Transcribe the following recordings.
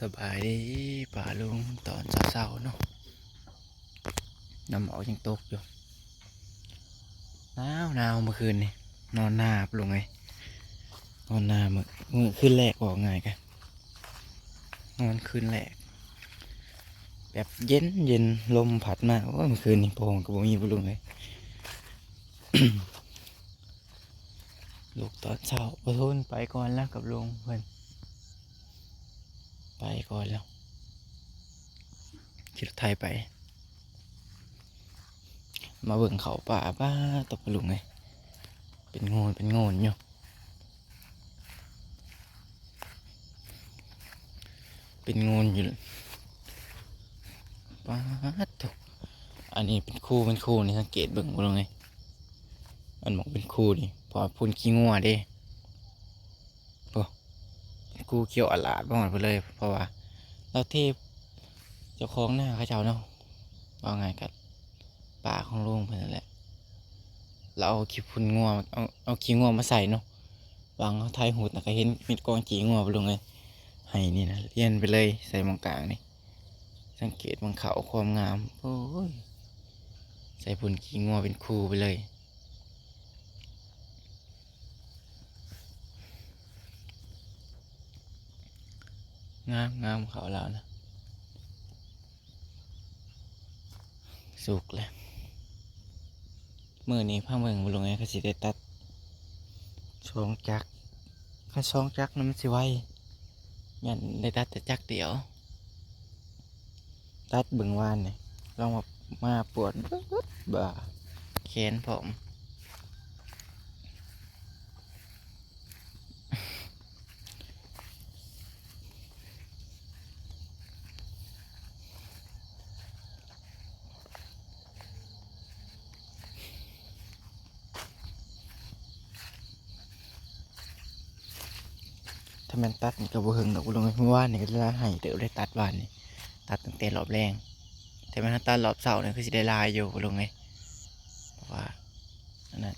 สบายดีป่าลุงตอนเช้าๆเนาะน้ำหมอกยังตกอยู่หนาวหนาวเมื่อคืนนี่นอนหน้าปลุงไงนอนหน้าเมื่อเมื่อคืนแรกบอกไงกันนอนคืนแรก แบบเย็นเย็นลมพัดมาโอ้ยเมื่อคืนนี่โปร่งกับมีปลุงเลยลูกตอนเช้าประทุนไปก่อนแล้วกับลุงเพื่อน ไปก่อนแล้วขี่รถไทยไป มาเบิ่งเขาป่าป้าตกปลุงไงเป็นโงนเป็นโงนอยู่เป็นโงนอยู่ป้าตกอันนี้เป็นคู่เป็นคู่นี่สังเกตเบิ่งปลุงไงอันบอกเป็นคู่นี่เพอพุ่นขี้งัวเด้ กูเกี่ยวอลาดบ้างหมดไปเลย เพราะว่าเราเทพเจ้าของหน้าเขาเจ้าเนาะว่าไงกันป่าของลุงเพื่อนแหละ เราเอาขี้พุ่นงัวเอาเอาขี้งัวมาใส่เนาะวางเขาไทยหูดนะก็เห็นมีกองจีงัวไปลงเลยให้นี่นะเลียนไปเลยใส่มองกลางนี่สังเกตมังเขาความงามโอ้ยใส่พุ่นขี้งัวเป็นคู่ไปเลย งามงามเขาแล้วนะ สุกแล้วมือนี้ผ้าเมืองบุลงไงเขาสิได้ตัดช่องจักข้าช่องจักนั้นมันสิไวยันได้ตัดแต่จักเดียว ตัดเบึงวานนี่ลองมามาปวดบึ๊ดบ่าแขนผม มันตัดก็บ่หึงดอกลงเมื่อวานนี่ก็ได้ให้เดี๋ยวได้ตัดวานนี่ตัดตั้งแต่รอบแรงแต่มันตัดรอบเสาร์นี่คือสิได้ลายอยู่ลงไงเพราะว่าอันนั้น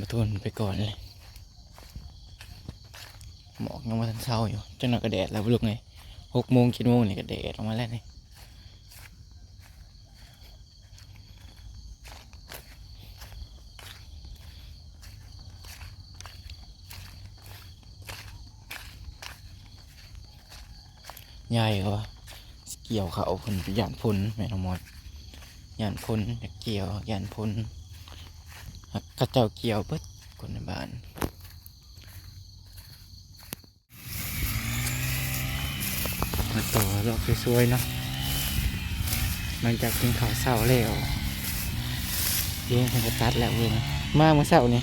มาทนไปก่อนเลยหมอกยังมาทันเช้าอยู่จังหน่อยก็แดดแล้วลูกไง หกโมงกินโมงนี่ก็แดดออกมาแล้วนี่ใหญ่ก็ว่าเกี่ยวเขาพุ่นยานพุ่นแม่นองมดยานพุ่นเกี่ยวยานพุ่นกกระเจ้าเกี่ยวเบิดคนในบ้าน มาต่อรอบสวยๆเนาะหลังจากกินข้าวเช้าแล้วเลี้ยงกันก็ตัดแล้วเพื่อนมาเมื่อเช้านี่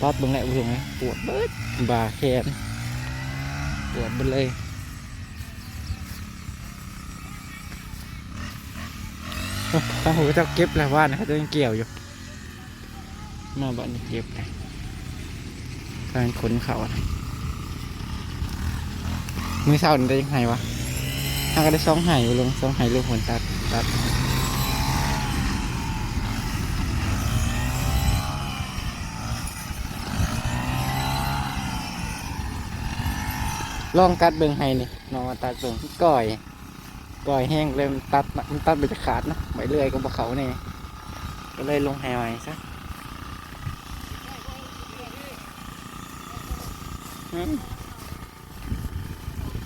ตัดเบิ่งแล้วเพื่อนปวดเบิดบ่าแขนปวดเบิดเลยข้าหูเจ้าเก็บแล้วว่านะเขาจะยังเกี่ยวอยู่มาบ้านนี้เก็บเลยการขนเขานะ มือเศร้านี่ได้ยังไงวะถ้าก็ได้สองไห้ลงสองไห้ลงผลตัดตัดลองกัดเบิ่งไห้นี่นอนมาตัดเบิ่งก่อยก่อยแห้งเลยมันตัดมันตัดไปจะขาดนะใบเลื่อยก็บเขาเนี่ยก็เลยลงไห้ไว้ซะอืม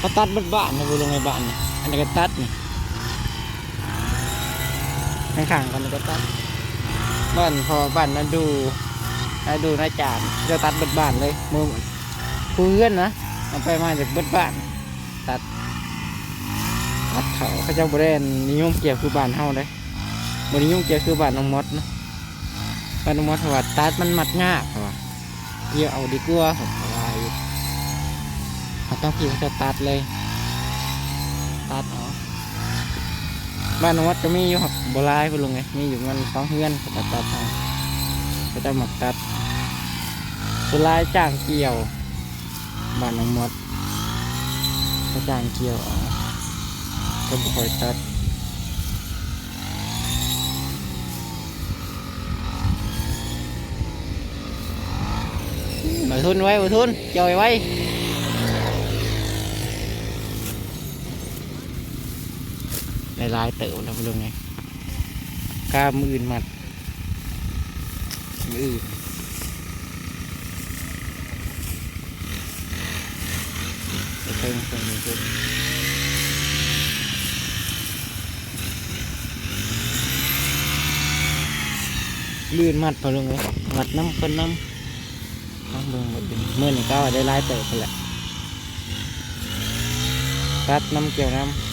เอ้าขันกล่องโอ้ยเนาะรัดบัดบ้านบ้านนะบุลงในบ้านนี่อันนี้ก็ตัดนี่ข้างๆกันนี่ก็ตัดบ้านพอบ้านนั้นดูนาดูนาจานจะตัดบ้านบ้านเลยมือเพื่อนนะเอาไปมาจากบิดบ้าน ตัดตัดเขาเขาเจ้าบริเวณนิยมเกี่ยวคือบ้านเฮาเลยบนิยมเกี่ยวคือบ้านน้องมดนะบ้านน้องมดเขาว่าตัดมันมัดง่ายเขาว่าเกี่ยวเอาดีกว่าผมว่าอยู่เขา ต้องพี่เขาจะตัดเลยตัดเอาบ้านน้องมดจะมีอยู่ครับโบราณไปลุงไงมีอยู่มันสองเฮือนเขาจะตัดเอาเขาจะหมักตัดโบราณจ้างเกี่ยวบ้านน้องมดเขาจ้างเกี่ยวเอาก็บ่ค่อยตัดอดทนไว้อดทนจอยไว้ หลายเติบแล้วพลุงไงกล้ามืออื่นมัดมืออื่นเพิ่มเพิ่มเพิ่มลื่นมัดพอลงเลยมัดน้ำคนน้ำน้ำเบิ่งหมดเป็นเมื่อนี่ก็ว่าได้หลายเติบไปแหละตัดน้ำเกี่ยวน้ำ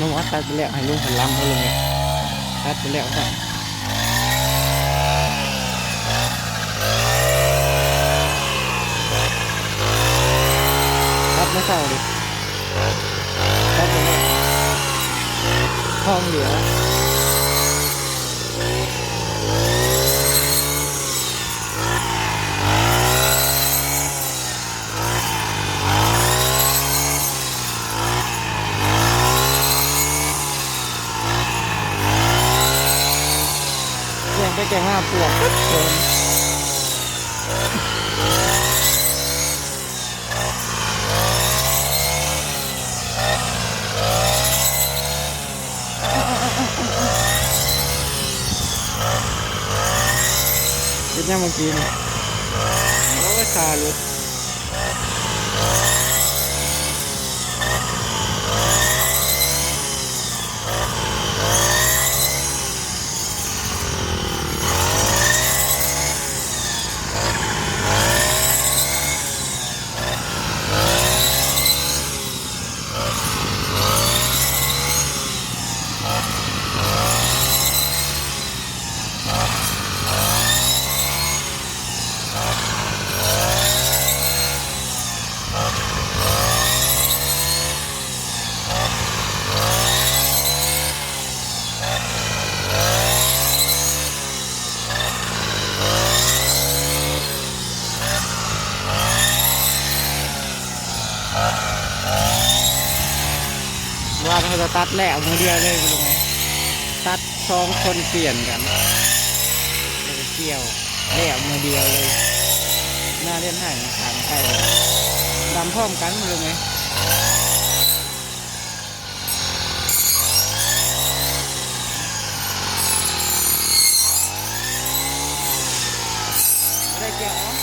น้องอัดตัดไปแล้วให้ลุงผลลัมเขาเลยตัดไปแล้วครับตัดไม่เศร้าดิตัดไปแล้วห้องเหลือ แกงไปแกงหน้าปวกปึ๊บโดนเป็นยังเมื่อกี้นี่โอ้ยขาหลุด ว่าเขาจะตัดแล้วมือเดียวเลยคุณลุงไงตัดสองคนเปลี่ยนกันแล้วก็เกี่ยวแล้วมือเดียวเลย หน้าเล่นให้ทางใกล้ดำพร้อมกันคุณลุงไหมด้เกี่ยวอ๋อ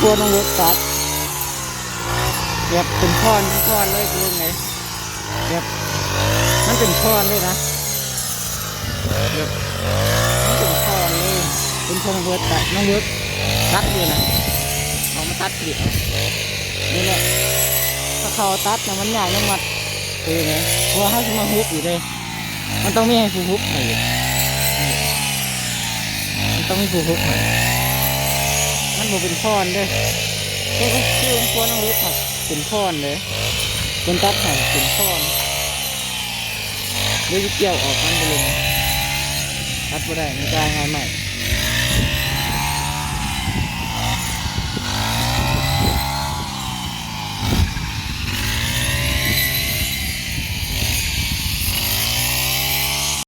คุณควรต้องเวิร์กตัดแบบเป็นพรเป็นพรเลยคุณลุงไงแบบมันเป็นพรเลยนะแบบมันเป็นพรเลยเป็นพรน้องเวิร์กตัดน้องเวิร์กตัดเลยนะเอามาตัดเดี่ยวนี่แหละถ้าเขาตัดเนะมันใหญ่ยังมัดเออไงเพราะว่าเขาจะมาฮุบอยู่เลยมันต้องมีให้ผู้ฮุบให้มันต้องมีผู้ฮุบให้ มันบ่เป็นพรเด้อก็คือควรเอาไว้ผัดเป็นค้อนเลยเป็นตัดหั่นเป็นค้อนหรือเกี่ยวออกมันไปเลยนะตัดบ่ได้มันกลายงานใหม่